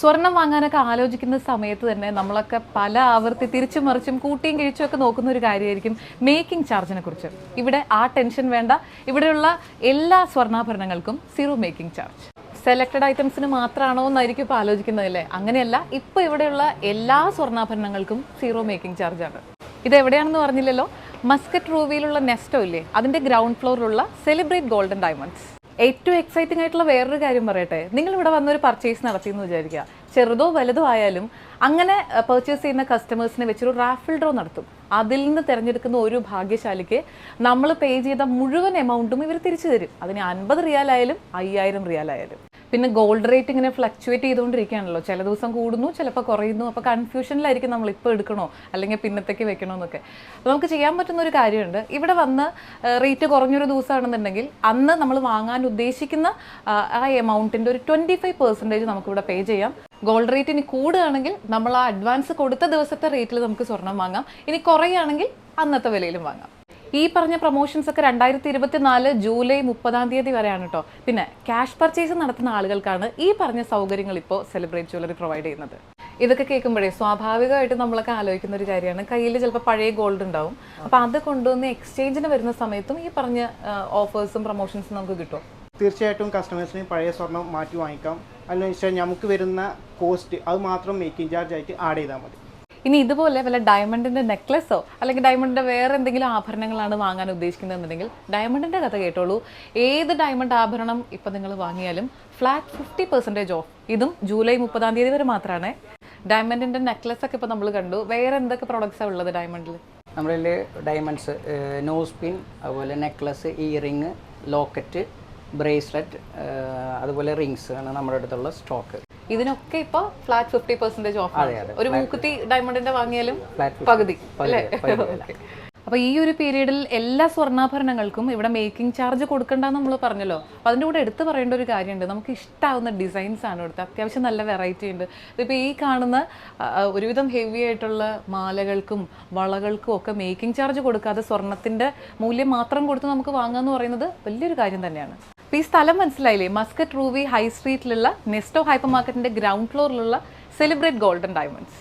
സ്വർണം വാങ്ങാനൊക്കെ ആലോചിക്കുന്ന സമയത്ത് തന്നെ നമ്മളൊക്കെ പല ആവർത്തി തിരിച്ചും മറിച്ചും കൂട്ടിയും കിഴിച്ചും ഒക്കെ നോക്കുന്ന ഒരു കാര്യമായിരിക്കും മേക്കിംഗ് ചാർജിനെ കുറിച്ച്. ഇവിടെ ആ ടെൻഷൻ വേണ്ട. ഇവിടെയുള്ള എല്ലാ സ്വർണാഭരണങ്ങൾക്കും സീറോ മേക്കിംഗ് ചാർജ്. സെലക്റ്റഡ് ഐറ്റംസിന് മാത്രമാണോ എന്നായിരിക്കും ഇപ്പോൾ ആലോചിക്കുന്നതല്ലേ അങ്ങനെയല്ല ഇപ്പോൾ ഇവിടെയുള്ള എല്ലാ സ്വർണാഭരണങ്ങൾക്കും സീറോ മേക്കിംഗ് ചാർജാണ്. ഇത് എവിടെയാണെന്ന് പറഞ്ഞില്ലല്ലോ? മസ്കറ്റ് റൂവിയിലുള്ള നെസ്റ്റോ ഇല്ലേ? അതിന്റെ ഗ്രൗണ്ട് ഫ്ലോറിലുള്ള സെലിബ്രേറ്റ് ഗോൾഡൻ ഡയമണ്ട്സ് ഏറ്റവും എക്സൈറ്റിംഗ് ആയിട്ടുള്ള വേറൊരു കാര്യം പറയട്ടെ. നിങ്ങൾ ഇവിടെ വന്നൊരു പർച്ചേസ് നടത്തി എന്ന് വിചാരിക്കുക. ചെറുതോ വലുതോ ആയാലും അങ്ങനെ പർച്ചേസ് ചെയ്യുന്ന കസ്റ്റമേഴ്സിനെ വെച്ചൊരു റാഫിൾ ഡ്രോ നടത്തും. അതിൽ നിന്ന് തിരഞ്ഞെടുക്കുന്ന ഒരു ഭാഗ്യശാലിക്ക് നമ്മൾ പേ ചെയ്ത മുഴുവൻ എമൗണ്ടും ഇവർ തിരിച്ചു തരും. അതിന് അൻപത് റിയാലായാലും അയ്യായിരം റിയാലായാലും. പിന്നെ ഗോൾഡ് റേറ്റ് ഇങ്ങനെ ഫ്ലക്ച്വേറ്റ് ചെയ്തുകൊണ്ടിരിക്കുകയാണല്ലോ. ചില ദിവസം കൂടുന്നു ചിലപ്പോൾ കുറയുന്നു. അപ്പോൾ കൺഫ്യൂഷനിലായിരിക്കും നമ്മൾ ഇപ്പോൾ എടുക്കണോ? അല്ലെങ്കിൽ പിന്നത്തേക്ക് വെക്കണോ എന്നൊക്കെ അപ്പോൾ നമുക്ക് ചെയ്യാൻ പറ്റുന്ന ഒരു കാര്യമുണ്ട്. ഇവിടെ വന്ന് റേറ്റ് കുറഞ്ഞൊരു ദിവസമാണെന്നുണ്ടെങ്കിൽ അന്ന് നമ്മൾ വാങ്ങാൻ ഉദ്ദേശിക്കുന്ന ആ, എമൗണ്ടിന്റെ ഒരു ട്വന്റി ഫൈവ് പെർസെന്റേജ് നമുക്കിവിടെ പേ ചെയ്യാം. ഗോൾഡ് റേറ്റ് ഇനി കൂടുകയാണെങ്കിൽ നമ്മൾ ആ അഡ്വാൻസ് കൊടുത്ത ദിവസത്തെ റേറ്റിൽ നമുക്ക് സ്വർണം വാങ്ങാം. ഇനി കുറയുകയാണെങ്കിൽ അന്നത്തെ വിലയിലും വാങ്ങാം. ഈ പറഞ്ഞ പ്രൊമോഷൻസ് ഒക്കെ രണ്ടായിരത്തി ഇരുപത്തിനാല് ജൂലൈ മുപ്പതാം തീയതി വരെയാണ് കേട്ടോ പിന്നെ ക്യാഷ് പർച്ചേസ് നടത്തുന്ന ആളുകൾക്കാണ് ഈ പറഞ്ഞ സൗകര്യങ്ങൾ ഇപ്പോൾ സെലിബ്രേറ്റ് ജ്വല്ലറി പ്രൊവൈഡ് ചെയ്യുന്നത്. ഇതൊക്കെ കേൾക്കുമ്പോഴേ സ്വാഭാവികമായിട്ട് നമ്മളൊക്കെ ആലോചിക്കുന്ന ഒരു കാര്യമാണ്. കയ്യിൽ ചിലപ്പോൾ പഴയ ഗോൾഡ് ഉണ്ടാവും. അപ്പോൾ അത് കൊണ്ടുവന്ന് എക്സ്ചേഞ്ചിന് വരുന്ന സമയത്തും ഈ പറഞ്ഞ ഓഫേഴ്സും പ്രൊമോഷൻസും നമുക്ക് കിട്ടും. തീർച്ചയായിട്ടും കസ്റ്റമേഴ്സിന് പഴയ സ്വർണം മാറ്റി വാങ്ങിക്കാം. അല്ലെന്ന് വെച്ചാൽ നമുക്ക് വരുന്ന കോസ്റ്റ് അത് മാത്രം മേക്കിംഗ് ചാർജ് ആയിട്ട് ആഡ് ചെയ്താൽ മതി. ഇനി ഇതുപോലെ വല്ല ഡയമണ്ടിന്റെ നെക്ലസോ അല്ലെങ്കിൽ ഡയമണ്ടിന്റെ വേറെ എന്തെങ്കിലും ആഭരണങ്ങളാണ് വാങ്ങാൻ ഉദ്ദേശിക്കുന്നതെന്നുണ്ടെങ്കിൽ ഡയമണ്ടിന്റെ കഥ കേട്ടോളൂ. ഏത് ഡയമണ്ട് ആഭരണം ഇപ്പൊ നിങ്ങൾ വാങ്ങിയാലും ഫ്ലാറ്റ് ഫിഫ്റ്റി പെർസെന്റേജ് ഓഫ് ഇതും ജൂലൈ മുപ്പതാം തീയതി വരെ മാത്രമാണ് ഡയമണ്ടിന്റെ നെക്ലസ് ഒക്കെ ഇപ്പൊ നമ്മൾ കണ്ടു. വേറെ എന്തൊക്കെ പ്രോഡക്ട്സാണ് ഉള്ളത് ഡയമണ്ടിൽ നമ്മുടെ ഡയമണ്ട്സ് നോസ് പിൻ അതുപോലെ നെക്ലസ് ഇയറിങ് ലോക്കറ്റ് ബ്രേസ്ലെറ്റ് അതുപോലെ റിങ്സ് ആണ് നമ്മുടെ അടുത്തുള്ള സ്റ്റോക്ക് ഇതിനൊക്കെ ഇപ്പൊ ഫ്ലാറ്റ് ഫിഫ്റ്റി പെർസെന്റേജ് ഓഫ്. ഒരു മൂക്കുത്തി ഡയമണ്ടിന്റെ വാങ്ങിയാലും Flat 50. പകുതി അല്ലേ. അപ്പൊ ഈ ഒരു പീരീഡിൽ എല്ലാ സ്വർണാഭരണങ്ങൾക്കും ഇവിടെ മേക്കിംഗ് ചാർജ് കൊടുക്കണ്ടെന്ന് നമ്മൾ പറഞ്ഞല്ലോ. അപ്പൊ അതിന്റെ കൂടെ എടുത്തു പറയേണ്ട ഒരു കാര്യമുണ്ട്. നമുക്ക് ഇഷ്ടാവുന്ന ഡിസൈൻസ് ആണ് ഇവിടുത്തെ. അത്യാവശ്യം നല്ല വെറൈറ്റി ഉണ്ട്. ഇപ്പൊ ഈ കാണുന്ന ഒരുവിധം ഹെവി ആയിട്ടുള്ള മാലകൾക്കും വളകൾക്കും ഒക്കെ മേക്കിംഗ് ചാർജ് കൊടുക്കാതെ സ്വർണത്തിന്റെ മൂല്യം മാത്രം കൊടുത്ത് നമുക്ക് വാങ്ങാന്ന് പറയുന്നത് വലിയൊരു കാര്യം തന്നെയാണ്. അപ്പോൾ ഈ സ്ഥലം മനസ്സിലായില്ലേ? മസ്കറ്റ് റൂവി ഹൈ സ്ട്രീറ്റിലുള്ള നെസ്റ്റോ ഹൈപ്പർ മാർക്കറ്റിന്റെ ഗ്രൗണ്ട് ഫ്ലോറിലുള്ള സെലിബ്രേറ്റ് ഗോൾഡൻ ഡയമണ്ട്സ്.